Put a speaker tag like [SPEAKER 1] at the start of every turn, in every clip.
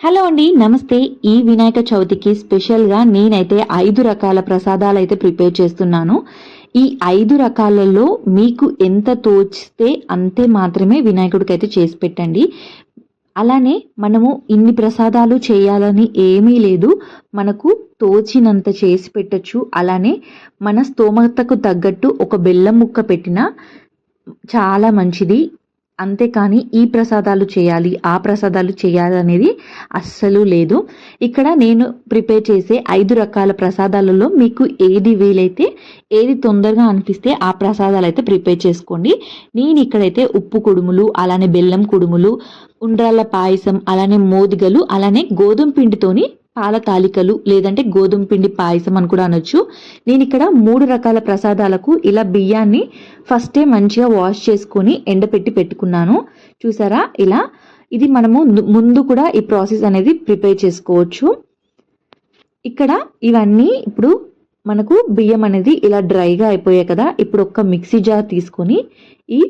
[SPEAKER 1] Hello అండి నమస్తే. ఈ వినాయక చవితికి స్పెషల్గా నేనైతే ఐదు రకాల ప్రసాదాలు అయితే ప్రిపేర్ చేస్తున్నాను. ఈ ఐదు రకాలలో మీకు ఎంత తోచితే అంతే మాత్రమే వినాయకుడికి అయితే చేసి పెట్టండి. అలానే మనము ఇన్ని ప్రసాదాలు చేయాలని ఏమీ లేదు. మనకు తోచినంత చేసి పెట్టచ్చు. అలానే మన స్తోమతకు తగ్గట్టు ఒక బెల్లం ముక్క పెట్టినా చాలా మంచిది. అంతేకాని ఈ ప్రసాదాలు చేయాలి ఆ ప్రసాదాలు చేయాలి అనేది అస్సలు లేదు. ఇక్కడ నేను ప్రిపేర్ చేసే ఐదు రకాల ప్రసాదాలలో మీకు ఏది వీలైతే ఏది తొందరగా అనిపిస్తే ఆ ప్రసాదాలు అయితే ప్రిపేర్ చేసుకోండి. నేను ఇక్కడైతే ఉప్పు కుడుములు అలానే బెల్లం కుడుములు ఉండ్రాళ్ళ పాయసం అలానే మోదిగలు అలానే గోధుమ పిండితోని పాల తాలికలు లేదంటే గోధుమ పిండి పాయసం అని కూడా అనొచ్చు. నేను ఇక్కడ మూడు రకాల ప్రసాదాలకు ఇలా బియ్యాన్ని ఫస్టే మంచిగా వాష్ చేసుకొని ఎండపెట్టి పెట్టుకున్నాను. చూసారా? ఇలా ఇది మనము ముందు కూడా ఈ ప్రాసెస్ అనేది ప్రిపేర్ చేసుకోవచ్చు. ఇక్కడ ఇవన్నీ ఇప్పుడు మనకు బియ్యం అనేది ఇలా డ్రైగా అయిపోయాయి కదా. ఇప్పుడు ఒక మిక్సీ జార్ తీసుకొని ఈ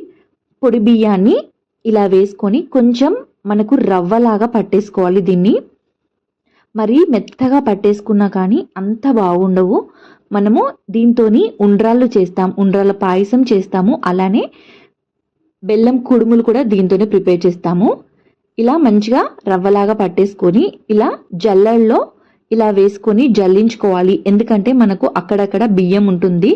[SPEAKER 1] పొడి బియ్యాన్ని ఇలా వేసుకొని కొంచెం మనకు రవ్వలాగా పట్టేసుకోవాలి దీన్ని. మరి మెత్తగా పట్టేసుకున్నా కానీ అంత బాగుండవు. మనము దీంతోని ఉండ్రాళ్ళు చేస్తాం ఉండ్రాళ్ళ పాయసం చేస్తాము అలానే బెల్లం కుడుములు కూడా దీంతోనే ప్రిపేర్ చేస్తాము. ఇలా మంచిగా రవ్వలాగా పట్టేసుకొని ఇలా జల్లల్లో ఇలా వేసుకొని జల్లించుకోవాలి. ఎందుకంటే మనకు అక్కడక్కడ బియ్యం ఉంటుంది.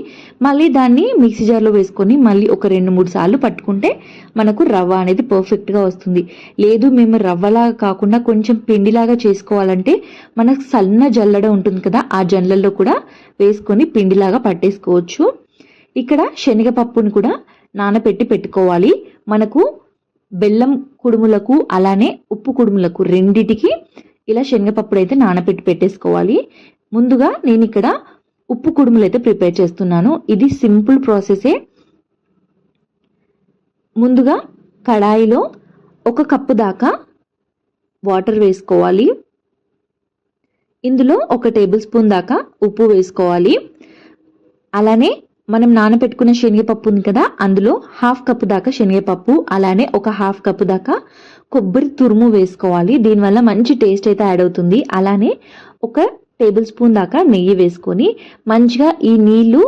[SPEAKER 1] మళ్ళీ దాన్ని మిక్సీ జార్లో వేసుకొని మళ్ళీ ఒక రెండు మూడు సార్లు పట్టుకుంటే మనకు రవ్వ అనేది పర్ఫెక్ట్గా వస్తుంది. లేదు మేము రవ్వలాగా కాకుండా కొంచెం పిండిలాగా చేసుకోవాలంటే మనకు సన్న జల్లడ ఉంటుంది కదా ఆ జల్లల్లో కూడా వేసుకొని పిండిలాగా పట్టేసుకోవచ్చు. ఇక్కడ శనగపప్పును కూడా నానబెట్టి పెట్టుకోవాలి. మనకు బెల్లం కుడుములకు అలానే ఉప్పు కుడుములకు రెండిటికి ఇలా శనగపప్పుడు అయితే నానబెట్టి పెట్టేసుకోవాలి. ముందుగా నేను ఇక్కడ ఉప్పు కుడుములు అయితే ప్రిపేర్ చేస్తున్నాను. ఇది సింపుల్ ప్రాసెసే. ముందుగా కడాయిలో ఒక కప్పు దాకా వాటర్ వేసుకోవాలి. ఇందులో ఒక టేబుల్ స్పూన్ దాకా ఉప్పు వేసుకోవాలి. అలానే మనం నానబెట్టుకున్న శనగపప్పు ఉంది కదా అందులో హాఫ్ కప్పు దాకా శనగపప్పు అలానే ఒక హాఫ్ కప్పు దాకా కొబ్బరి తురుము వేసుకోవాలి. దీనివల్ల మంచి టేస్ట్ అయితే యాడ్ అవుతుంది. అలానే ఒక టేబుల్ స్పూన్ దాకా నెయ్యి వేసుకొని మంచిగా ఈ నీళ్ళు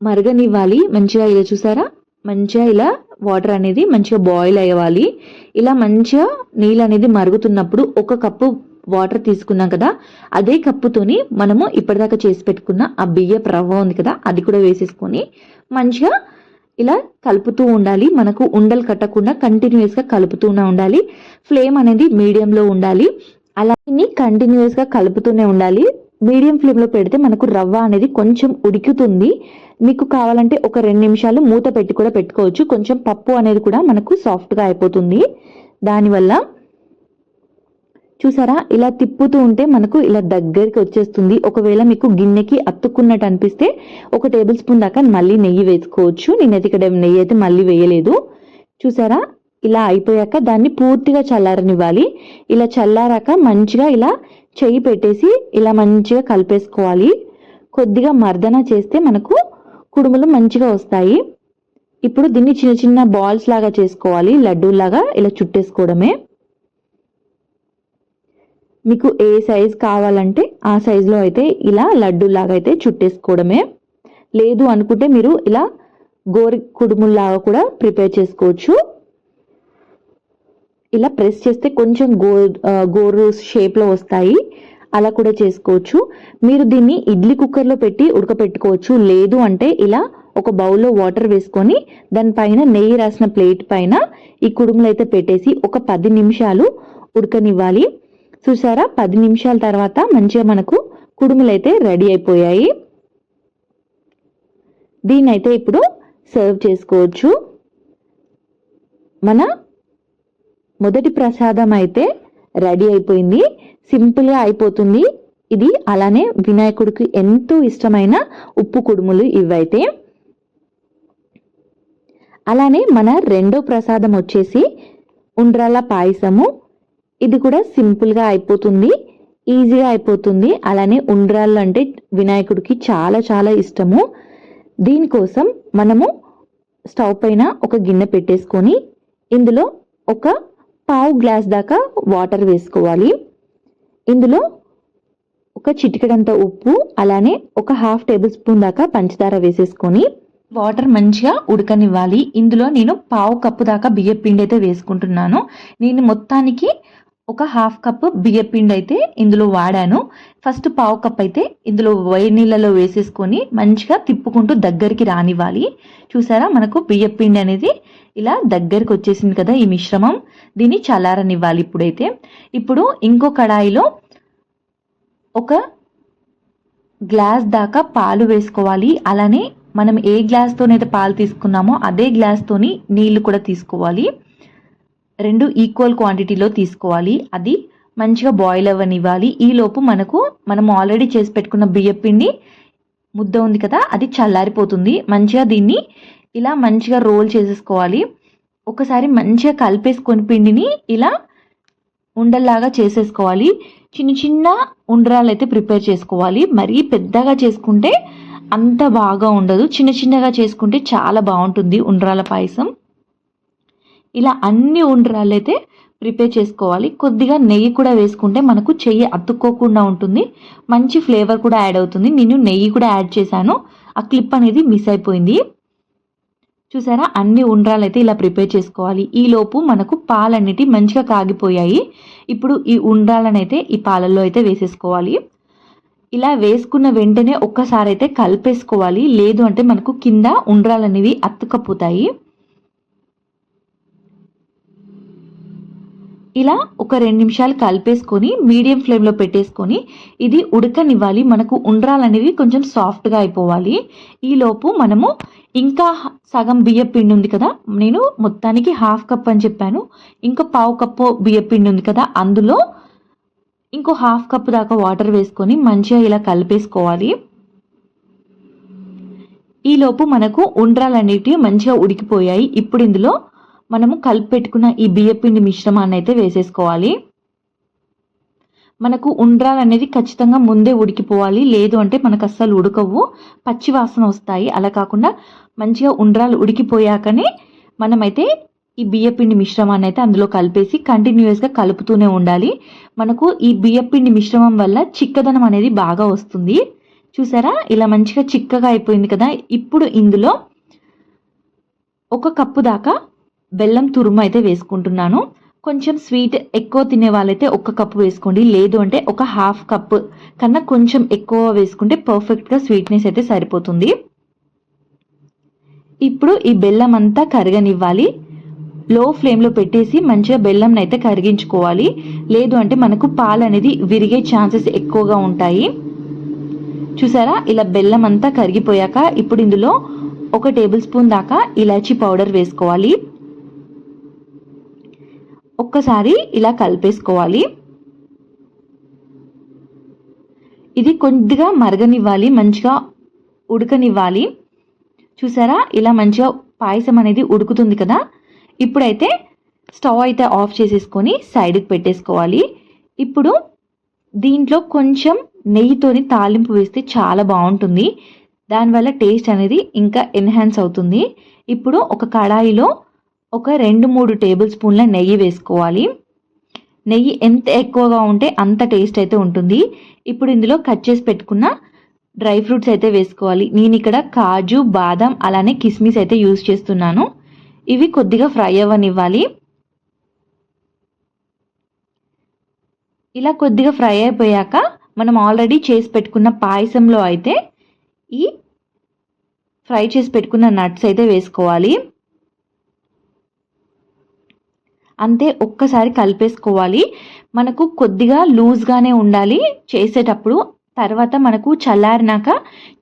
[SPEAKER 1] మరగనివ్వాలి. మంచిగా ఇలా చూసారా? మంచిగా ఇలా వాటర్ అనేది మంచిగా బాయిల్ అయ్యాలి ఇలా మంచిగా నీళ్ళు అనేది మరుగుతున్నప్పుడు ఒక కప్పు వాటర్ తీసుకున్నాం కదా అదే కప్పుతోని మనము ఇప్పటిదాకా చేసి పెట్టుకున్న ఆ బియ్యపు రవ్వ ఉంది కదా అది కూడా వేసేసుకొని మంచిగా ఇలా కలుపుతూ ఉండాలి. మనకు ఉండలు కట్టకుండా కంటిన్యూస్గా కలుపుతూనే ఉండాలి. ఫ్లేమ్ అనేది మీడియంలో ఉండాలి. అలాగే కంటిన్యూస్గా కలుపుతూనే ఉండాలి. మీడియం ఫ్లేమ్లో పెడితే మనకు రవ్వ అనేది కొంచెం ఉడుకుతుంది. మీకు కావాలంటే ఒక రెండు నిమిషాలు మూత పెట్టి కూడా పెట్టుకోవచ్చు. కొంచెం పప్పు అనేది కూడా మనకు సాఫ్ట్గా అయిపోతుంది. దానివల్ల చూసారా? ఇలా తిప్పుతూ ఉంటే మనకు ఇలా దగ్గరికి వచ్చేస్తుంది. ఒకవేళ మీకు గిన్నెకి అత్తుకున్నట్టు అనిపిస్తే ఒక టేబుల్ స్పూన్ దాకా మళ్ళీ నెయ్యి వేసుకోవచ్చు. నేనైతే ఇక్కడ నెయ్యి అయితే మళ్ళీ వేయలేదు. చూసారా? ఇలా అయిపోయాక దాన్ని పూర్తిగా చల్లారనివ్వాలి. ఇలా చల్లారాక మంచిగా ఇలా చెయ్యి పెట్టేసి ఇలా మంచిగా కలిపేసుకోవాలి. కొద్దిగా మర్దన చేస్తే మనకు కుడుములు మంచిగా వస్తాయి. ఇప్పుడు దీన్ని చిన్న చిన్న బాల్స్ లాగా చేసుకోవాలి. లడ్డూలాగా ఇలా చుట్టేసుకోవడమే. మీకు ఏ సైజ్ కావాలంటే ఆ సైజులో అయితే ఇలా లడ్డూలాగా అయితే చుట్టేసుకోవడమే. లేదు అనుకుంటే మీరు ఇలా గోరి కుడుముల్లాగా కూడా ప్రిపేర్ చేసుకోవచ్చు. ఇలా ప్రెస్ చేస్తే కొంచెం గో గోరు షేప్లో వస్తాయి. అలా కూడా చేసుకోవచ్చు. మీరు దీన్ని ఇడ్లీ కుక్కర్లో పెట్టి ఉడకపెట్టుకోవచ్చు. లేదు అంటే ఇలా ఒక బౌల్లో వాటర్ వేసుకొని దానిపైన నెయ్యి రాసిన ప్లేట్ పైన ఈ కుడుములు అయితే పెట్టేసి ఒక పది నిమిషాలు ఉడకనివ్వాలి. చూసారా? పది నిమిషాల తర్వాత మంచిగా మనకు కుడుములు అయితే రెడీ అయిపోయాయి. దీన్నైతే ఇప్పుడు సర్వ్ చేసుకోవచ్చు. మన మొదటి ప్రసాదం అయితే రెడీ అయిపోయింది. సింపుల్గా అయిపోతుంది. ఇది అలానే వినాయకుడికి ఎంతో ఇష్టమైన ఉప్పు కుడుములు ఇవైతే. అలానే మన రెండో ప్రసాదం వచ్చేసి ఉండ్రాల పాయసము. ఇది కూడా సింపుల్గా అయిపోతుంది ఈజీగా అయిపోతుంది. అలానే ఉండ్రాళ్ళు అంటే వినాయకుడికి చాలా చాలా ఇష్టము. దీనికోసం మనము స్టవ్ పైన ఒక గిన్నె పెట్టేసుకొని ఇందులో ఒక పావు గ్లాస్ దాకా వాటర్ వేసుకోవాలి. ఇందులో ఒక చిటికెడంత ఉప్పు అలానే ఒక హాఫ్ టేబుల్ స్పూన్ దాకా పంచదార వేసేసుకొని వాటర్ మంచిగా ఉడకనివ్వాలి. ఇందులో నేను పావు కప్పు దాకా బియ్య పిండి అయితే వేసుకుంటున్నాను. నేను మొత్తానికి ఒక హాఫ్ కప్ బియ్య పిండి అయితే ఇందులో వాడాను. ఫస్ట్ పావు కప్ అయితే ఇందులో వేడి నీళ్ళలో వేసేసుకొని మంచిగా తిప్పుకుంటూ దగ్గరికి రానివ్వాలి. చూసారా మనకు బియ్య పిండి అనేది ఇలా దగ్గరికి వచ్చేసింది కదా ఈ మిశ్రమం. దీన్ని చల్లారనివ్వాలి ఇప్పుడైతే. ఇప్పుడు ఇంకో కడాయిలో ఒక గ్లాస్ దాకా పాలు వేసుకోవాలి. అలానే మనం ఏ గ్లాస్తోనైతే పాలు తీసుకున్నామో అదే గ్లాస్తోని నీళ్ళు కూడా తీసుకోవాలి. రెండు ఈక్వల్ క్వాంటిటీలో తీసుకోవాలి. అది మంచిగా బాయిల్ అవ్వనివ్వాలి. ఈలోపు మనకు మనం ఆల్రెడీ చేసి పెట్టుకున్న బియ్యం పిండి ముద్ద ఉంది కదా అది చల్లారిపోతుంది. మంచిగా దీన్ని ఇలా మంచిగా రోల్ చేసేసుకోవాలి. ఒకసారి మంచిగా కలిపేసుకొని పిండిని ఇలా ఉండల్లాగా చేసేసుకోవాలి. చిన్న చిన్న ఉండరాలు అయితే ప్రిపేర్ చేసుకోవాలి. మరీ పెద్దగా చేసుకుంటే అంత బాగా ఉండదు. చిన్న చిన్నగా చేసుకుంటే చాలా బాగుంటుంది ఉండ్రాల పాయసం. ఇలా అన్ని ఉండ్రాలు అయితే ప్రిపేర్ చేసుకోవాలి. కొద్దిగా నెయ్యి కూడా వేసుకుంటే మనకు చెయ్యి అతుక్కోకుండా ఉంటుంది. మంచి ఫ్లేవర్ కూడా యాడ్ అవుతుంది. నేను నెయ్యి కూడా యాడ్ చేశాను. ఆ క్లిప్ అనేది మిస్ అయిపోయింది. చూసారా? అన్ని ఉండ్రాలు అయితే ఇలా ప్రిపేర్ చేసుకోవాలి. ఈ లోపు మనకు పాలన్నిటి మంచిగా కాగిపోయాయి. ఇప్పుడు ఈ ఉండ్రాలను అయితే ఈ పాలల్లో అయితే వేసేసుకోవాలి. ఇలా వేసుకున్న వెంటనే ఒక్కసారి అయితే కలిపేసుకోవాలి. లేదు అంటే మనకు కింద ఉండ్రాలు అనేవి అతుక్కపోతాయి. ఇలా ఒక రెండు నిమిషాలు కలిపేసుకొని మీడియం ఫ్లేమ్లో పెట్టేసుకొని ఇది ఉడకనివ్వాలి. మనకు ఉండ్రాలు అనేవి కొంచెం సాఫ్ట్గా అయిపోవాలి. ఈలోపు మనము ఇంకా సగం బియ్య పిండి ఉంది కదా నేను మొత్తానికి హాఫ్ కప్ అని చెప్పాను. ఇంకా పావు కప్పు బియ్య పిండి ఉంది కదా అందులో ఇంకో హాఫ్ కప్ దాకా వాటర్ వేసుకొని మంచిగా ఇలా కలిపేసుకోవాలి. ఈలోపు మనకు ఉండ్రాలు అనేటివి మంచిగా ఉడికిపోయాయి. ఇప్పుడు ఇందులో మనము కలిపి పెట్టుకున్న ఈ బియ్యపిండి మిశ్రమాన్ని అయితే వేసేసుకోవాలి. మనకు ఉండ్రాలు అనేది ఖచ్చితంగా ముందే ఉడికిపోవాలి. లేదు అంటే మనకు అస్సలు ఉడకవు. పచ్చి వాసన వస్తాయి. అలా కాకుండా మంచిగా ఉండ్రాలు ఉడికిపోయాకనే మనమైతే ఈ బియ్యపిండి మిశ్రమాన్ని అయితే అందులో కలిపేసి కంటిన్యూస్గా కలుపుతూనే ఉండాలి. మనకు ఈ బియ్యపిండి మిశ్రమం వల్ల చిక్కదనం అనేది బాగా వస్తుంది. చూసారా? ఇలా మంచిగా చిక్కగా అయిపోయింది కదా. ఇప్పుడు ఇందులో ఒక కప్పు దాకా బెల్లం తురుము అయితే వేసుకుంటున్నాను. కొంచెం స్వీట్ ఎక్కువ తినే వాళ్ళైతే ఒక కప్పు వేసుకోండి. లేదు అంటే ఒక హాఫ్ కప్ కన్నా కొంచెం ఎక్కువ వేసుకుంటే పర్ఫెక్ట్గా స్వీట్నెస్ అయితే సరిపోతుంది. ఇప్పుడు ఈ బెల్లం అంతా కరగనివ్వాలి. లో ఫ్లేమ్లో పెట్టేసి మంచిగా బెల్లంని అయితే కరిగించుకోవాలి. లేదు అంటే మనకు పాలు అనేది విరిగే ఛాన్సెస్ ఎక్కువగా ఉంటాయి. చూసారా? ఇలా బెల్లం అంతా కరిగిపోయాక ఇప్పుడు ఇందులో ఒక టేబుల్ స్పూన్ దాకా ఇలాచీ పౌడర్ వేసుకోవాలి. ఒక్కసారి ఇలా కలిపేసుకోవాలి. ఇది కొద్దిగా మరగనివ్వాలి మంచిగా ఉడకనివ్వాలి. చూసారా? ఇలా మంచిగా పాయసం అనేది ఉడుకుతుంది కదా? ఇప్పుడైతే స్టవ్ అయితే ఆఫ్ చేసేసుకొని సైడ్కి పెట్టేసుకోవాలి. ఇప్పుడు దీంట్లో కొంచెం నెయ్యితోని తాలింపు వేస్తే చాలా బాగుంటుంది. దానివల్ల టేస్ట్ అనేది ఇంకా ఎన్హాన్స్ అవుతుంది. ఇప్పుడు ఒక కడాయిలో ఒక రెండు మూడు టేబుల్ స్పూన్ల నెయ్యి వేసుకోవాలి. నెయ్యి ఎంత ఎక్కువగా ఉంటే అంత టేస్ట్ అయితే ఉంటుంది. ఇప్పుడు ఇందులో కట్ చేసి పెట్టుకున్న డ్రై ఫ్రూట్స్ అయితే వేసుకోవాలి. నేను ఇక్కడ కాజు బాదం అలానే కిస్మిస్ అయితే యూజ్ చేస్తున్నాను. ఇవి కొద్దిగా ఫ్రై అవ్వనివ్వాలి. ఇలా కొద్దిగా ఫ్రై అయిపోయాక మనం ఆల్రెడీ చేసి పెట్టుకున్న పాయసంలో అయితే ఈ ఫ్రై చేసి పెట్టుకున్న నట్స్ అయితే వేసుకోవాలి. అంతే ఒక్కసారి కలిపేసుకోవాలి. మనకు కొద్దిగా లూజ్గానే ఉండాలి. చేసేటప్పుడు తర్వాత మనకు చల్లారినాక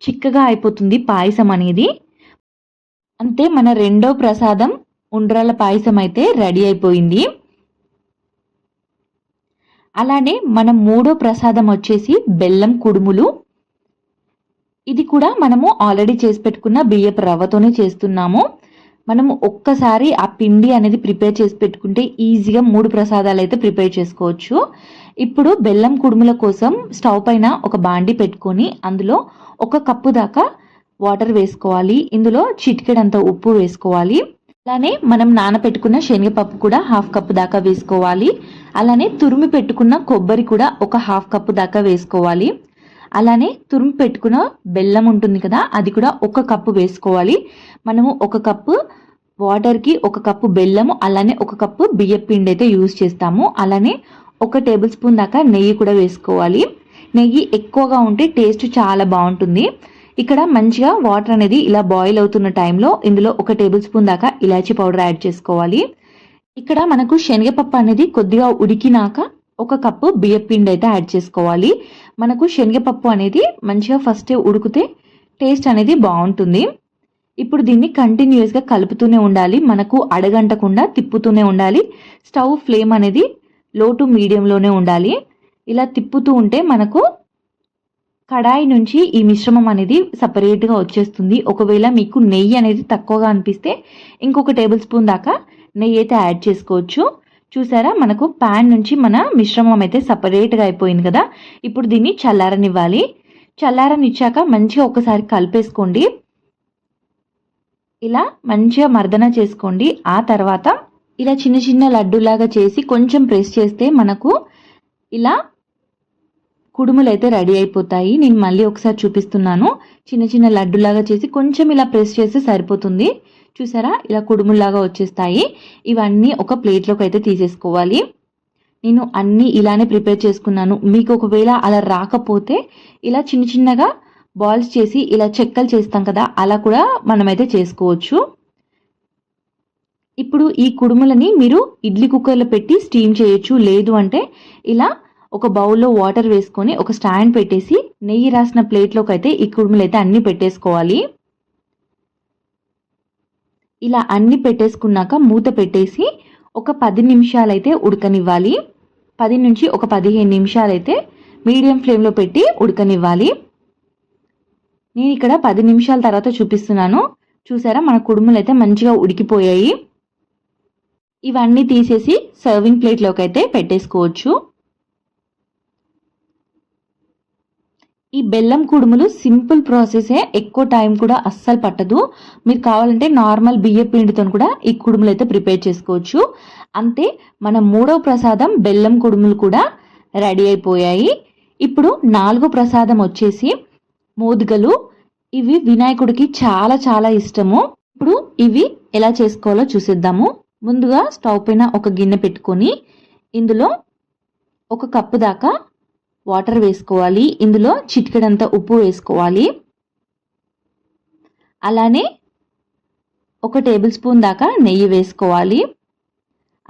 [SPEAKER 1] చిక్కగా అయిపోతుంది పాయసం అనేది. అంతే మన రెండో ప్రసాదం ఉండ్రాల పాయసం అయితే రెడీ అయిపోయింది. అలానే మన మూడో ప్రసాదం వచ్చేసి బెల్లం కుడుములు. ఇది కూడా మనము ఆల్రెడీ చేసి పెట్టుకున్న బియ్యపు రవ్వతోనే చేస్తున్నాము. మనము ఒక్కసారి ఆ పిండి అనేది ప్రిపేర్ చేసి పెట్టుకుంటే ఈజీగా మూడు ప్రసాదాలు అయితే ప్రిపేర్ చేసుకోవచ్చు. ఇప్పుడు బెల్లం కుడుముల కోసం స్టవ్ పైన ఒక బాండి పెట్టుకొని అందులో ఒక కప్పు దాకా వాటర్ వేసుకోవాలి. ఇందులో చిటికెడంత ఉప్పు వేసుకోవాలి. అలానే మనం నానపెట్టుకున్న శనగపప్పు కూడా హాఫ్ కప్పు దాకా వేసుకోవాలి. అలానే తురిమి పెట్టుకున్న కొబ్బరి కూడా ఒక హాఫ్ కప్పు దాకా వేసుకోవాలి. అలానే తురుము పెట్టుకున్న బెల్లం ఉంటుంది కదా అది కూడా ఒక కప్పు వేసుకోవాలి. మనము ఒక కప్పు వాటర్కి ఒక కప్పు బెల్లము అలానే ఒక కప్పు బియ్యం పిండి అయితే యూజ్ చేస్తాము. అలానే ఒక టేబుల్ స్పూన్ దాకా నెయ్యి కూడా వేసుకోవాలి. నెయ్యి ఎక్కువగా ఉంటే టేస్ట్ చాలా బాగుంటుంది. ఇక్కడ మంచిగా వాటర్ అనేది ఇలా బాయిల్ అవుతున్న టైంలో ఇందులో ఒక టేబుల్ స్పూన్ దాకా ఇలాచీ పౌడర్ యాడ్ చేసుకోవాలి. ఇక్కడ మనకు శనగపప్పు అనేది కొద్దిగా ఉడికినాక ఒక కప్పు బియ్యం పిండి అయితే యాడ్ చేసుకోవాలి. మనకు శనగపప్పు అనేది మంచిగా ఫస్ట్ ఉడికితే టేస్ట్ అనేది బాగుంటుంది. ఇప్పుడు దీన్ని కంటిన్యూస్గా కలుపుతూనే ఉండాలి. మనకు అడగంటకుండా తిప్పుతూనే ఉండాలి. స్టవ్ ఫ్లేమ్ అనేది లో టు మీడియంలోనే ఉండాలి. ఇలా తిప్పుతూ ఉంటే మనకు కడాయి నుంచి ఈ మిశ్రమం అనేది సపరేట్గా వచ్చేస్తుంది. ఒకవేళ మీకు నెయ్యి అనేది తక్కువగా అనిపిస్తే ఇంకొక టేబుల్ స్పూన్ దాకా నెయ్యి అయితే యాడ్ చేసుకోవచ్చు. చూసారా? మనకు ప్యాన్ నుంచి మన మిశ్రమం అయితే సపరేట్గా అయిపోయింది కదా? ఇప్పుడు దీన్ని చల్లారనివ్వాలి. చల్లారనిచ్చాక మంచిగా ఒకసారి కలిపేసుకోండి. ఇలా మంచిగా మర్దన చేసుకోండి. ఆ తర్వాత ఇలా చిన్న చిన్న లడ్డూలాగా చేసి కొంచెం ప్రెస్ చేస్తే మనకు ఇలా కుడుములు అయితే రెడీ అయిపోతాయి. నేను మళ్ళీ ఒకసారి చూపిస్తున్నాను. చిన్న చిన్న లడ్డులాగా చేసి కొంచెం ఇలా ప్రెస్ చేస్తే సరిపోతుంది. చూసారా? ఇలా కుడుముల్లాగా వచ్చేస్తాయి. ఇవన్నీ ఒక ప్లేట్లోకి అయితే తీసేసుకోవాలి. నేను అన్నీ ఇలానే ప్రిపేర్ చేసుకున్నాను. మీకు ఒకవేళ అలా రాకపోతే ఇలా చిన్న చిన్నగా బాల్స్ చేసి ఇలా చెక్కలు చేస్తాం కదా అలా కూడా మనమైతే చేసుకోవచ్చు. ఇప్పుడు ఈ కుడుములని మీరు ఇడ్లీ కుక్కర్లో పెట్టి స్టీమ్ చేయొచ్చు. లేదు అంటే ఇలా ఒక బౌల్లో వాటర్ వేసుకొని ఒక స్టాండ్ పెట్టేసి నెయ్యి రాసిన ప్లేట్లోకి అయితే ఈ కుడుములు అయితే అన్నీ పెట్టేసుకోవాలి. ఇలా అన్ని పెట్టేసుకున్నాక మూత పెట్టేసి ఒక పది నిమిషాలు అయితే ఉడకనివ్వాలి. పది నుంచి ఒక పదిహేను నిమిషాలు అయితే మీడియం ఫ్లేమ్లో పెట్టి ఉడకనివ్వాలి. నేను ఇక్కడ పది నిమిషాల తర్వాత చూపిస్తున్నాను. చూసారా మన కుడుములు అయితే మంచిగా ఉడికిపోయాయి. ఇవన్నీ తీసేసి సర్వింగ్ ప్లేట్లోకి అయితే పెట్టేసుకోవచ్చు. ఈ బెల్లం కుడుములు సింపుల్ ప్రాసెసే ఎక్కువ టైం కూడా అస్సలు పట్టదు. మీరు కావాలంటే నార్మల్ బియ్య పిండితో కూడా ఈ కుడుములు అయితే ప్రిపేర్ చేసుకోవచ్చు. అంతే మన మూడవ ప్రసాదం బెల్లం కుడుములు కూడా రెడీ అయిపోయాయి. ఇప్పుడు నాలుగో ప్రసాదం వచ్చేసి మోదుగలు. ఇవి వినాయకుడికి చాలా చాలా ఇష్టము. ఇప్పుడు ఇవి ఎలా చేసుకోవాలో చూసేద్దాము. ముందుగా స్టవ్ పైన ఒక గిన్నె పెట్టుకొని ఇందులో ఒక కప్పు దాకా వాటర్ వేసుకోవాలి. ఇందులో చిటికెడంత ఉప్పు వేసుకోవాలి. అలానే ఒక టేబుల్ స్పూన్ దాకా నెయ్యి వేసుకోవాలి.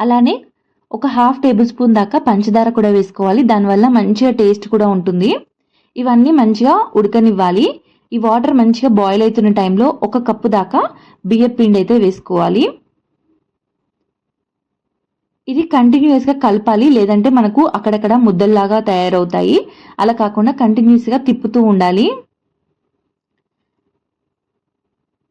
[SPEAKER 1] అలానే ఒక హాఫ్ టేబుల్ స్పూన్ దాకా పంచదార కూడా వేసుకోవాలి. దానివల్ల మంచిగా టేస్ట్ కూడా ఉంటుంది. ఇవన్నీ మంచిగా ఉడకనివ్వాలి. ఈ వాటర్ మంచిగా బాయిల్ అవుతున్న టైంలో ఒక కప్పు దాకా బియ్య పిండి అయితే వేసుకోవాలి. ఇది కంటిన్యూస్గా కలపాలి లేదంటే మనకు అక్కడక్కడ ముద్దల్లాగా తయారవుతాయి. అలా కాకుండా కంటిన్యూస్గా తిప్పుతూ ఉండాలి.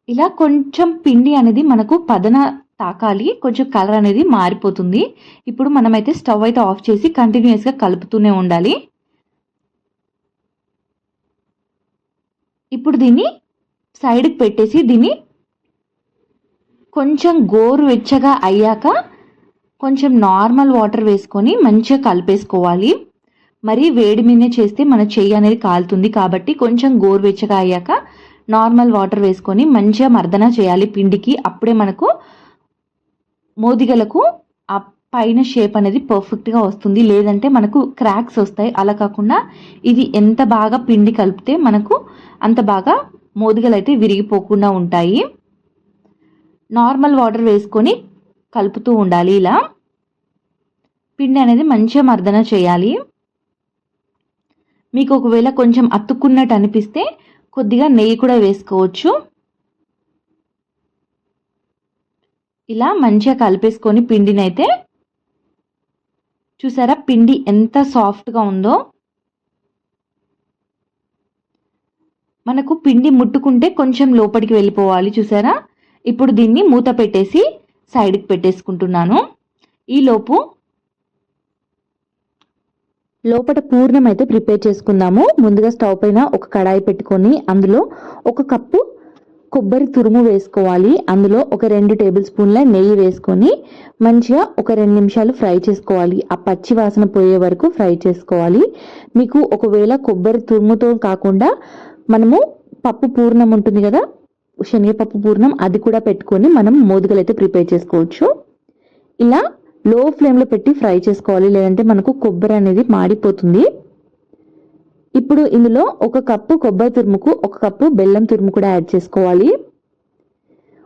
[SPEAKER 1] ఇలా కొంచెం పిండి అనేది మనకు పదన తాకాలి కొంచెం కలర్ అనేది మారిపోతుంది. ఇప్పుడు మనమైతే స్టవ్ అయితే ఆఫ్ చేసి కంటిన్యూస్గా కలుపుతూనే ఉండాలి. ఇప్పుడు దీన్ని సైడ్కి పెట్టేసి దీన్ని కొంచెం గోరు వెచ్చగా అయ్యాక కొంచెం నార్మల్ వాటర్ వేసుకొని మంచిగా కలిపేసుకోవాలి. మరి వేడి మీద చేస్తే మన చెయ్యి అనేది కాలుతుంది కాబట్టి కొంచెం గోరువెచ్చగా అయ్యాక నార్మల్ వాటర్ వేసుకొని మంచిగా మర్దన చేయాలి పిండికి. అప్పుడే మనకు మోదిగలకు ఆ పైన షేప్ అనేది పర్ఫెక్ట్గా వస్తుంది. లేదంటే మనకు క్రాక్స్ వస్తాయి. అలా కాకుండా ఇది ఎంత బాగా పిండి కలిపితే మనకు అంత బాగా మోదిగలు అయితే విరిగిపోకుండా ఉంటాయి. నార్మల్ వాటర్ వేసుకొని కలుపుతూ ఉండాలి ఇలా. పిండి అనేది మంచిగా మర్దన చేయాలి. మీకు ఒకవేళ కొంచెం అతుక్కున్నట్టు అనిపిస్తే కొద్దిగా నెయ్యి కూడా వేసుకోవచ్చు. ఇలా మంచిగా కలిపేసుకొని పిండిని అయితే చూసారా పిండి ఎంత సాఫ్ట్గా ఉందో. మనకు పిండి ముట్టుకుంటే కొంచెం లోపలికి వెళ్ళిపోవాలి చూసారా. ఇప్పుడు దీన్ని మూత పెట్టేసి సైడ్కి పెట్టేసుకుంటున్నాను. ఈలోపు లోపల పూర్ణం అయితే ప్రిపేర్ చేసుకుందాము. ముందుగా స్టవ్ పైన ఒక కడాయి పెట్టుకొని అందులో ఒక కప్పు కొబ్బరి తురుము వేసుకోవాలి. అందులో ఒక రెండు టేబుల్ స్పూన్ల నెయ్యి వేసుకొని మంచిగా ఒక రెండు నిమిషాలు ఫ్రై చేసుకోవాలి. ఆ పచ్చి వాసన పోయే వరకు ఫ్రై చేసుకోవాలి. మీకు ఒకవేళ కొబ్బరి తురుముతో కాకుండా మనము పప్పు పూర్ణం ఉంటుంది కదా శనగపప్పు పూర్ణం అది కూడా పెట్టుకొని మనం మోదుగలు అయితే ప్రిపేర్ చేసుకోవచ్చు. ఇలా లో ఫ్లేమ్లో పెట్టి ఫ్రై చేసుకోవాలి లేదంటే మనకు కొబ్బరి అనేది మాడిపోతుంది. ఇప్పుడు ఇందులో ఒక కప్పు కొబ్బరి తురుముకు ఒక కప్పు బెల్లం తురుము కూడా యాడ్ చేసుకోవాలి.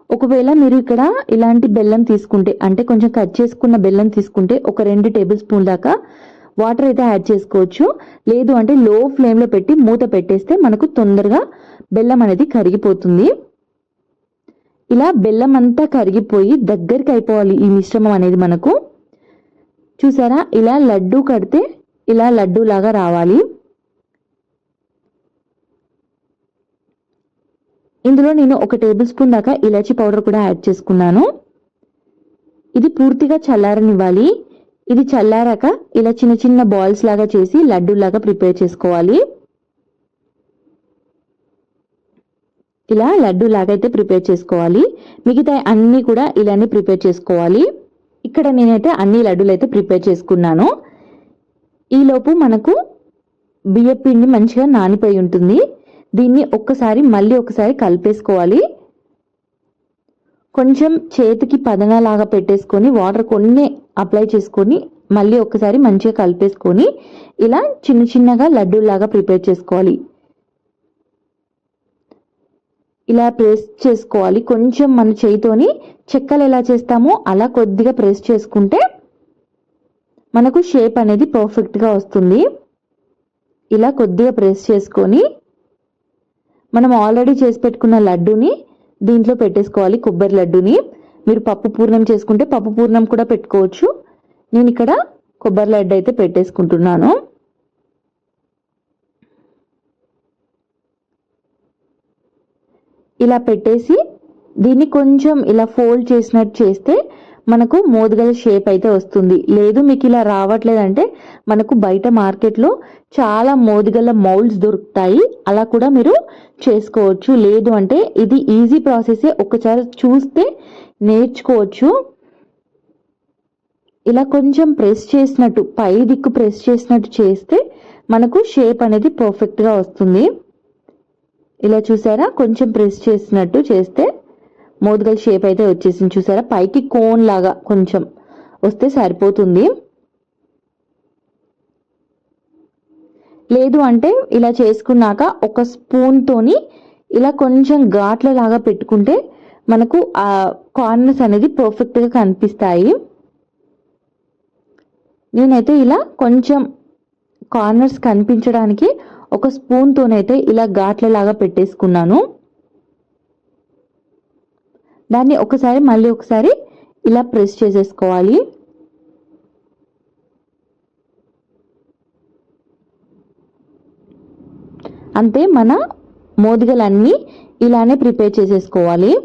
[SPEAKER 1] ఒకవేళ మీరు ఇక్కడ ఇలాంటి బెల్లం తీసుకుంటే అంటే కొంచెం కట్ చేసుకున్న బెల్లం తీసుకుంటే ఒక రెండు టేబుల్ స్పూన్ దాకా వాటర్ అయితే యాడ్ చేసుకోవచ్చు. లేదు అంటే లో ఫ్లేమ్లో పెట్టి మూత పెట్టేస్తే మనకు తొందరగా బెల్లం అనేది కరిగిపోతుంది. ఇలా బెల్లం అంతా కరిగిపోయి దగ్గరికి అయిపోవాలి ఈ మిశ్రమం అనేది మనకు. చూసారా? ఇలా లడ్డు కడితే ఇలా లడ్డు లాగా రావాలి. ఇందులో నేను ఒక టేబుల్ స్పూన్ దాకా ఇలాచి పౌడర్ కూడా యాడ్ చేసుకున్నాను. ఇది పూర్తిగా చల్లారనివ్వాలి. ఇది చల్లారాక ఇలా చిన్న చిన్న బాల్స్ లాగా చేసి లడ్డు లాగా ప్రిపేర్ చేసుకోవాలి. ఇలా లడ్డు లాగా అయితే ప్రిపేర్ చేసుకోవాలి. మిగతా అన్నీ కూడా ఇలానే ప్రిపేర్ చేసుకోవాలి. ఇక్కడ నేనైతే అన్ని లడ్డూలు అయితే ప్రిపేర్ చేసుకున్నాను. ఈలోపు మనకు బియ్యపిండి మంచిగా నానిపోయి ఉంటుంది. దీన్ని ఒక్కసారి మళ్ళీ ఒకసారి కలిపేసుకోవాలి. కొంచెం చేతికి పదనలాగా పెట్టేసుకొని వాటర్ కొన్ని అప్లై చేసుకొని మళ్ళీ ఒకసారి మంచిగా కలిపేసుకొని ఇలా చిన్న చిన్నగా లడ్డూలాగా ప్రిపేర్ చేసుకోవాలి. ఇలా ప్రెస్ చేసుకోవాలి. కొంచెం మన చేయితోని చెక్కలు ఎలా చేస్తామో అలా కొద్దిగా ప్రెస్ చేసుకుంటే మనకు షేప్ అనేది పర్ఫెక్ట్గా వస్తుంది. ఇలా కొద్దిగా ప్రెస్ చేసుకొని మనం ఆల్రెడీ చేసి పెట్టుకున్న లడ్డూని దీంట్లో పెట్టేసుకోవాలి కొబ్బరి లడ్డూని. మీరు పప్పు పూర్ణం చేసుకుంటే పప్పు పూర్ణం కూడా పెట్టుకోవచ్చు. నేను ఇక్కడ కొబ్బరి లడ్డు అయితే పెట్టేసుకుంటున్నాను. ఇలా పెట్టేసి దీన్ని కొంచెం ఇలా ఫోల్డ్ చేసినట్టు చేస్తే మనకు మోదుగల షేప్ అయితే వస్తుంది. లేదు మీకు ఇలా రావట్లేదంటే మనకు బయట మార్కెట్లో చాలా మోదుగల మౌల్డ్స్ దొరుకుతాయి. అలా కూడా మీరు చేసుకోవచ్చు. లేదు అంటే ఇది ఈజీ ప్రాసెసే. ఒకసారి చూస్తే నేర్చుకోవచ్చు. ఇలా కొంచెం ప్రెస్ చేసినట్టు పై దిక్కు ప్రెస్ చేసినట్టు చేస్తే మనకు షేప్ అనేది పర్ఫెక్ట్గా వస్తుంది. ఇలా చూసారా? కొంచెం ప్రెస్ చేసినట్టు చేస్తే మోదుగల షేప్ అయితే వచ్చేసింది. చూసారా? పైకి కోన్ లాగా కొంచెం వస్తే సరిపోతుంది. లేదు అంటే ఇలా చేసుకున్నాక ఒక స్పూన్తోని ఇలా కొంచెం ఘాట్ల లాగా పెట్టుకుంటే మనకు ఆ కార్నర్స్ అనేది పర్ఫెక్ట్గా కనిపిస్తాయి. నేనైతే ఇలా కొంచెం కార్నర్స్ కనిపించడానికి ఒక స్పూన్తోనైతే ఇలా ఘాట్ల లాగా పెట్టేసుకున్నాను. దాన్ని ఒకసారి మళ్ళీ ఒకసారి ఇలా ప్రెస్ చేసేసుకోవాలి. అంతే మన మోదిగలన్నీ ఇలానే ప్రిపేర్ చేసేసుకోవాలి.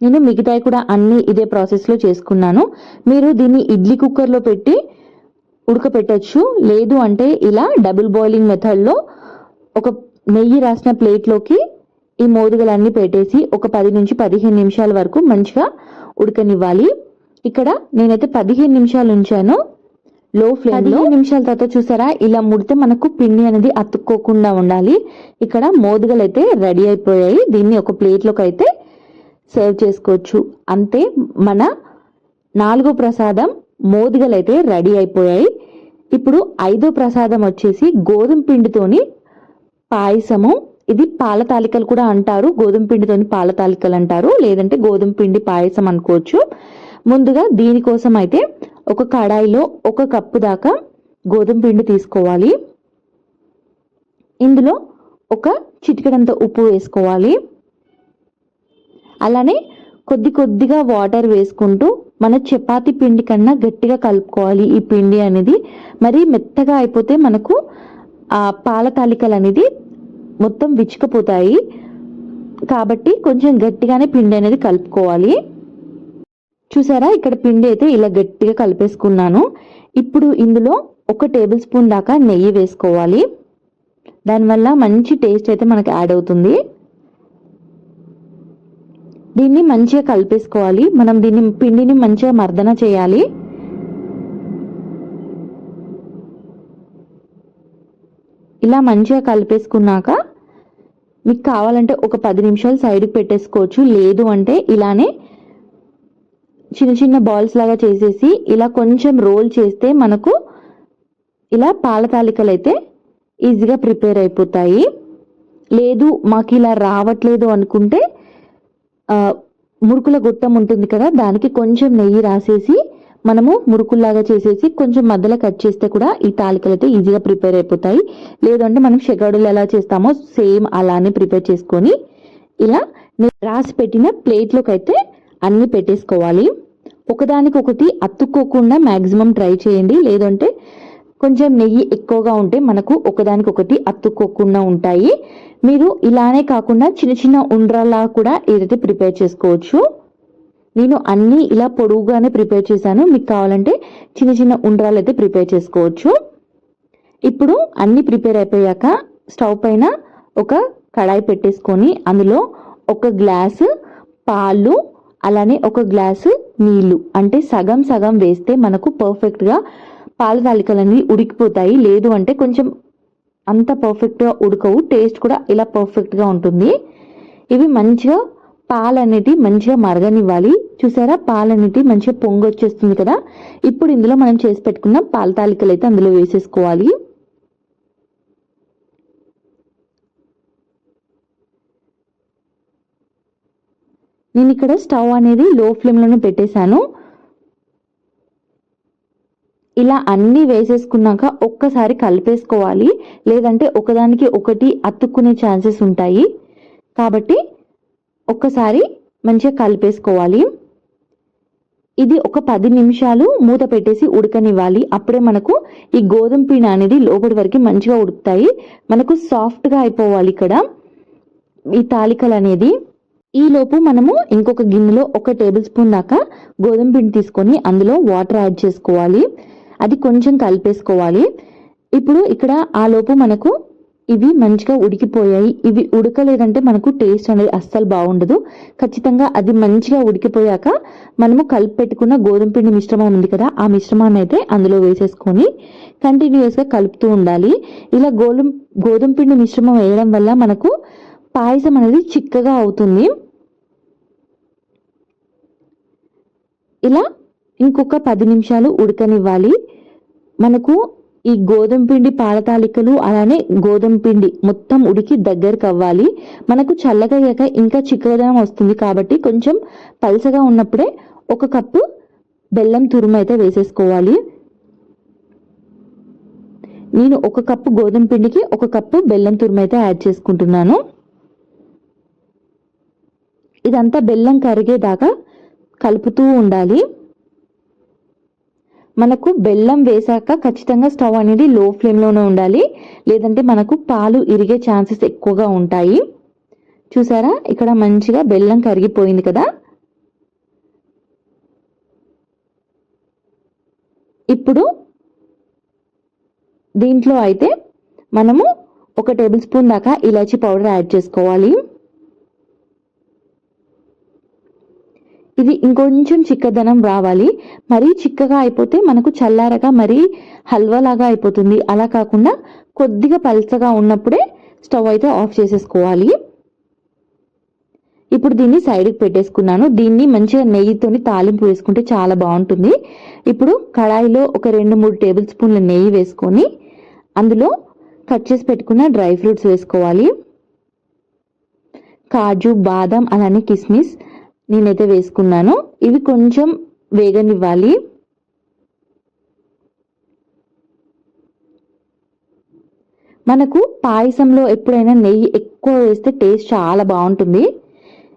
[SPEAKER 1] నేను మిగతాయి కూడా అన్ని ఇదే ప్రాసెస్లో చేసుకున్నాను. మీరు దీన్ని ఇడ్లీ కుక్కర్లో పెట్టి ఉడకపెట్టచ్చు. లేదు అంటే ఇలా డబుల్ బాయిలింగ్ మెథడ్లో ఒక నెయ్యి రాసిన ప్లేట్లోకి ఈ మోదుగలన్నీ పెట్టేసి ఒక పది నుంచి పదిహేను నిమిషాల వరకు మంచిగా ఉడకనివ్వాలి. ఇక్కడ నేనైతే పదిహేను నిమిషాలు ఉంచాను. లో ఫ్లేమ్లో నిమిషాల తర్వాత చూసారా? ఇలా ముడితే మనకు పిండి అనేది అతుక్కోకుండా ఉండాలి. ఇక్కడ మోదుగలు అయితే రెడీ అయిపోయాయి. దీన్ని ఒక ప్లేట్లోకి అయితే సర్వ్ చేసుకోవచ్చు. అంతే మన నాలుగో ప్రసాదం మోదుగలు అయితే రెడీ అయిపోయాయి. ఇప్పుడు ఐదో ప్రసాదం వచ్చేసి గోధుమ పిండితోని పాయసము. ఇది పాల తాలికలు కూడా అంటారు. గోధుమ పిండితోని పాల తాలికలు అంటారు. లేదంటే గోధుమ పిండి పాయసం అనుకోవచ్చు. ముందుగా దీనికోసం అయితే ఒక కడాయిలో ఒక కప్పు దాకా గోధుమ పిండి తీసుకోవాలి. ఇందులో ఒక చిటికెడంత ఉప్పు వేసుకోవాలి. అలానే కొద్ది కొద్దిగా వాటర్ వేసుకుంటూ మన చపాతి పిండి కన్నా గట్టిగా కలుపుకోవాలి ఈ పిండి అనేది. మరి మెత్తగా అయిపోతే మనకు ఆ పాల తాలికలు అనేది మొత్తం విచ్చుకుపోతాయి. కాబట్టి కొంచెం గట్టిగానే పిండి అనేది కలుపుకోవాలి. చూసారా? ఇక్కడ పిండి అయితే ఇలా గట్టిగా కలిపేసుకున్నాను. ఇప్పుడు ఇందులో ఒక టేబుల్ స్పూన్ దాకా నెయ్యి వేసుకోవాలి. దానివల్ల మంచి టేస్ట్ అయితే మనకు యాడ్ అవుతుంది. దీన్ని మంచిగా కలిపేసుకోవాలి. మనం దీన్ని పిండిని మంచిగా మర్దన చేయాలి. ఇలా మంచిగా కలిపేసుకున్నాక మీకు కావాలంటే ఒక పది నిమిషాలు సైడ్కి పెట్టేసుకోవచ్చు. లేదు అంటే ఇలానే చిన్న చిన్న బాల్స్ లాగా చేసేసి ఇలా కొంచెం రోల్ చేస్తే మనకు ఇలా పాల తాలికలు అయితే ఈజీగా ప్రిపేర్ అయిపోతాయి. లేదు మాకు ఇలా రావట్లేదు అనుకుంటే మురుకుల గుట్టం ఉంటుంది కదా దానికి కొంచెం నెయ్యి రాసేసి మనము మురుకుల్లాగా చేసేసి కొంచెం మధ్యలో కట్ చేస్తే కూడా ఈ తాలికలు అయితే ఈజీగా ప్రిపేర్ అయిపోతాయి. లేదంటే మనం షెగాడులు ఎలా చేస్తామో సేమ్ అలానే ప్రిపేర్ చేసుకొని ఇలా రాసి పెట్టిన ప్లేట్లోకి అయితే అన్ని పెట్టేసుకోవాలి. ఒకదానికొకటి అతుక్కోకుండా మ్యాక్సిమం ట్రై చేయండి. లేదంటే కొంచెం నెయ్యి ఎక్కువగా ఉంటే మనకు ఒకదానికొకటి అతుక్కోకుండా ఉంటాయి. మీరు ఇలానే కాకుండా చిన్న చిన్న ఉండ్రలా కూడా ఏదైతే ప్రిపేర్ చేసుకోవచ్చు. నేను అన్నీ ఇలా పొడుగుగానే ప్రిపేర్ చేశాను. మీకు కావాలంటే చిన్న చిన్న ఉండ్రాలు అయితే ప్రిపేర్ చేసుకోవచ్చు. ఇప్పుడు అన్నీ ప్రిపేర్ అయిపోయాక స్టవ్ పైన ఒక కడాయి పెట్టేసుకొని అందులో ఒక గ్లాసు పాలు అలానే ఒక గ్లాసు నీళ్ళు. అంటే సగం సగం వేస్తే మనకు పర్ఫెక్ట్గా పాల తాలికలన్నీ ఉడికిపోతాయి. లేదు అంటే కొంచెం అంత పర్ఫెక్ట్గా ఉడకవు. టేస్ట్ కూడా ఇలా పర్ఫెక్ట్గా ఉంటుంది. ఇవి మంచిగా పాలు అనేది మంచిగా మరగనివ్వాలి. చూసారా? పాలు అనేది మంచిగా పొంగు వచ్చేస్తుంది కదా? ఇప్పుడు ఇందులో మనం చేసి పెట్టుకున్న పాల తాలికలు అయితే అందులో వేసేసుకోవాలి. నేను ఇక్కడ స్టవ్ అనేది లో ఫ్లేమ్లోనే పెట్టేశాను. ఇలా అన్నీ వేసేసుకున్నాక ఒక్కసారి కలిపేసుకోవాలి. లేదంటే ఒకదానికి ఒకటి అతుక్కునే ఛాన్సెస్ ఉంటాయి. కాబట్టి ఒక్కసారి మంచిగా కలిపేసుకోవాలి. ఇది ఒక పది నిమిషాలు మూత పెట్టేసి ఉడకనివ్వాలి. అప్పుడే మనకు ఈ గోధుమ పిండి అనేది లోపలి వరకు మంచిగా ఉడుకుతాయి. మనకు సాఫ్ట్గా అయిపోవాలి ఇక్కడ. ఈ తాలికలు అనేది. ఈలోపు మనము ఇంకొక గిన్నెలో ఒక టేబుల్ స్పూన్ దాకా గోధుమ పిండి తీసుకొని అందులో వాటర్ యాడ్ చేసుకోవాలి. అది కొంచెం కలిపేసుకోవాలి. ఇప్పుడు ఇక్కడ ఆ లోపు మనకు ఇవి మంచిగా ఉడికిపోయాయి. ఇవి ఉడకలేదంటే మనకు టేస్ట్ అనేది అస్సలు బాగుండదు. ఖచ్చితంగా అది మంచిగా ఉడికిపోయాక మనము కలిపి పెట్టుకున్న గోధుమ పిండి మిశ్రమం ఉంది కదా ఆ మిశ్రమాన్ని అయితే అందులో వేసేసుకొని కంటిన్యూస్గా కలుపుతూ ఉండాలి. ఇలా గోధుమ గోధుమ పిండి మిశ్రమం వేయడం వల్ల మనకు పాయసం అనేది చిక్కగా అవుతుంది. ఇలా ఇంకొక పది నిమిషాలు ఉడకనివ్వాలి. మనకు ఈ గోధుమ పిండి పాలతాలికలు అలానే గోధుమ పిండి మొత్తం ఉడికి దగ్గరకు అవ్వాలి. మనకు చల్లగయ్యాక ఇంకా చిక్కదనం వస్తుంది కాబట్టి కొంచెం పలసగా ఉన్నప్పుడే ఒక కప్పు బెల్లం తురుము అయితే వేసేసుకోవాలి. నేను ఒక కప్పు గోధుమ పిండికి ఒక కప్పు బెల్లం తురుము అయితే యాడ్ చేసుకుంటున్నాను. ఇదంతా బెల్లం కరిగేదాకా కలుపుతూ ఉండాలి. మనకు బెల్లం వేసాక ఖచ్చితంగా స్టవ్ అనేది లో ఫ్లేమ్లోనే ఉండాలి. లేదంటే మనకు పాలు ఇరిగే ఛాన్సెస్ ఎక్కువగా ఉంటాయి. చూసారా? ఇక్కడ మంచిగా బెల్లం కరిగిపోయింది కదా? ఇప్పుడు దీంట్లో అయితే మనము ఒక టేబుల్ స్పూన్ దాకా ఇలాచీ పౌడర్ యాడ్ చేసుకోవాలి. ఇది ఇంకొంచెం చిక్కదనం రావాలి. మరీ చిక్కగా అయిపోతే మనకు చల్లారగా మరీ హల్వా లాగా అయిపోతుంది. అలా కాకుండా కొద్దిగా పల్చగా ఉన్నప్పుడే స్టవ్ అయితే ఆఫ్ చేసేసుకోవాలి. ఇప్పుడు దీన్ని సైడ్కి పెట్టేసుకున్నాను. దీన్ని మంచిగా నెయ్యితోని తాలింపు వేసుకుంటే చాలా బాగుంటుంది. ఇప్పుడు కడాయిలో ఒక రెండు మూడు టేబుల్ స్పూన్ల నెయ్యి వేసుకొని అందులో కట్ చేసి పెట్టుకున్న డ్రై ఫ్రూట్స్ వేసుకోవాలి. కాజు బాదం అలానే కిస్మిస్ నేనైతే వేసుకున్నాను. ఇవి కొంచెం వేగనివ్వాలి. మనకు పాయసంలో ఎప్పుడైనా నెయ్యి ఎక్కువ వేస్తే టేస్ట్ చాలా బాగుంటుంది.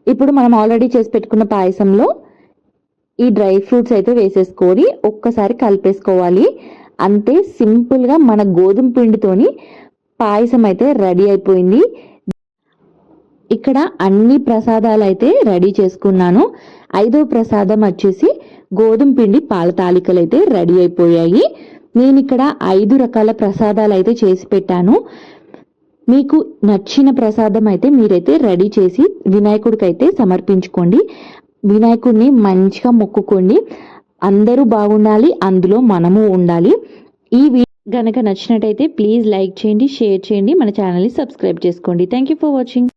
[SPEAKER 1] ఇప్పుడు మనం ఆల్రెడీ చేసి పెట్టుకున్న పాయసంలో ఈ డ్రై ఫ్రూట్స్ అయితే వేసేసుకొని ఒక్కసారి కలిపేసుకోవాలి. అంతే సింపుల్గా మన గోధుమ పిండితోని పాయసం అయితే రెడీ అయిపోయింది. ఇక్కడ అన్ని ప్రసాదాలు అయితే రెడీ చేసుకున్నాను. ఐదో ప్రసాదం వచ్చేసి గోధుమ పిండి పాల తాలికలు అయితే రెడీ అయిపోయాయి. నేను ఇక్కడ ఐదు రకాల ప్రసాదాలు అయితే చేసి పెట్టాను. మీకు నచ్చిన ప్రసాదం అయితే మీరైతే రెడీ చేసి వినాయకుడికి అయితే సమర్పించుకోండి. వినాయకుడిని మంచిగా మొక్కుకోండి. అందరూ బాగుండాలి అందులో మనము ఉండాలి. ఈ వీడియో గనక నచ్చినట్టయితే ప్లీజ్ లైక్ చేయండి షేర్ చేయండి మన ఛానల్ని సబ్స్క్రైబ్ చేసుకోండి. Thank you for watching